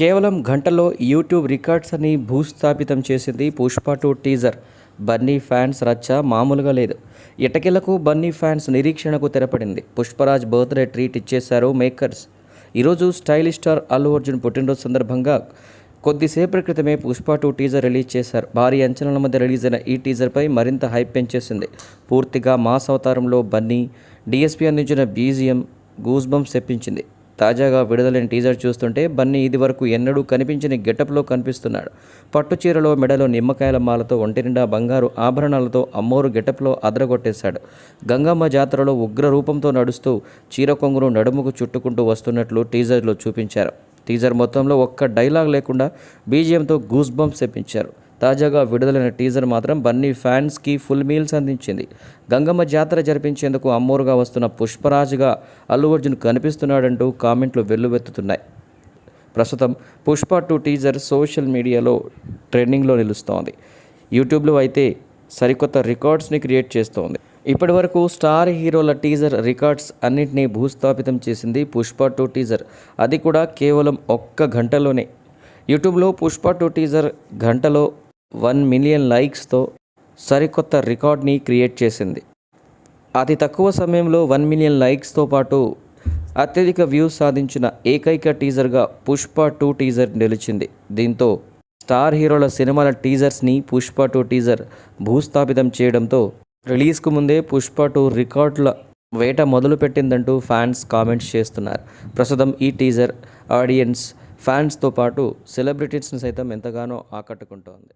కేవలం గంటలో YouTube records అని భూస్థాపితం చేసింది Pushpa two teaser. Bunny fans రచ్చ మామూలుగా లేదు. ఇటకిలకు బన్నీ ఫ్యాన్స్ నిరీక్షణకు తెరపడింది. పుష్పరాజ్ బర్త్డే ట్రీట్ ఇచ్చేశారు మేకర్స్. ఈరోజు స్టైలిష్ స్టార్ అల్లు అర్జున్ పుట్టినరోజు సందర్భంగా కొద్దిసేపటి క్రితమే పుష్ప టూ టీజర్ రిలీజ్ చేశారు. భారీ అంచనాల మధ్య రిలీజ్ అయిన ఈ టీజర్పై మరింత హైప్ పెంచేసింది. పూర్తిగా మాస్ అవతారంలో బన్నీ డిఎస్పీ అందించిన బీజిఎం గూస్బంప్స్ తెప్పించింది. తాజాగా విడుదలైన టీజర్ చూస్తుంటే బన్నీ ఇది వరకు ఎన్నడూ కనిపించని గెటప్లో కనిపిస్తున్నాడు. పట్టు చీరలో మెడలో నిమ్మకాయల మాలతో ఒంటి నిండా బంగారు ఆభరణాలతో అమ్మోరు గెటప్లో అదరగొట్టేశాడు. గంగమ్మ జాతరలో ఉగ్ర రూపంతో నడుస్తూ చీర కొంగును నడుముకు చుట్టుకుంటూ వస్తున్నట్లు టీజర్లో చూపించారు. టీజర్ మొత్తంలో ఒక్క డైలాగ్ లేకుండా బీజియంతో గూస్ బంప్స్ తెప్పించారు. తాజాగా విడుదలైన టీజర్ మాత్రం బన్నీ ఫ్యాన్స్కి ఫుల్ మీల్స్ అందించింది. గంగమ్మ జాతర జరిపించేందుకు అమ్మోరుగా వస్తున్న పుష్పరాజుగా అల్లు అర్జున్ కనిపిస్తున్నాడంటూ కామెంట్లు వెల్లువెత్తుతున్నాయి. ప్రస్తుతం పుష్ప టూ టీజర్ సోషల్ మీడియాలో ట్రెండింగ్లో నిలుస్తోంది. యూట్యూబ్లో అయితే సరికొత్త రికార్డ్స్ని క్రియేట్ చేస్తోంది. ఇప్పటి వరకు స్టార్ హీరోల టీజర్ రికార్డ్స్ అన్నింటినీ భూస్థాపితం చేసింది పుష్ప టూ టీజర్. అది కూడా కేవలం ఒక్క గంటలోనే. యూట్యూబ్లో పుష్ప టూ టీజర్ గంటలో వన్ మిలియన్ లైక్స్తో సరికొత్త రికార్డ్ని క్రియేట్ చేసింది. అతి తక్కువ సమయంలో వన్ మిలియన్ లైక్స్తో పాటు అత్యధిక వ్యూస్ సాధించిన ఏకైక టీజర్గా పుష్ప టూ టీజర్ నిలిచింది. దీంతో స్టార్ హీరోల సినిమాల టీజర్స్ని పుష్ప టూ టీజర్ భూస్థాపితం చేయడంతో రిలీజ్కు ముందే పుష్ప టూ రికార్డుల వేట మొదలుపెట్టిందంటూ ఫ్యాన్స్ కామెంట్స్ చేస్తున్నారు. ప్రస్తుతం ఈ టీజర్ ఆడియన్స్ ఫ్యాన్స్తో పాటు సెలబ్రిటీస్ని సైతం ఎంతగానో ఆకట్టుకుంటోంది.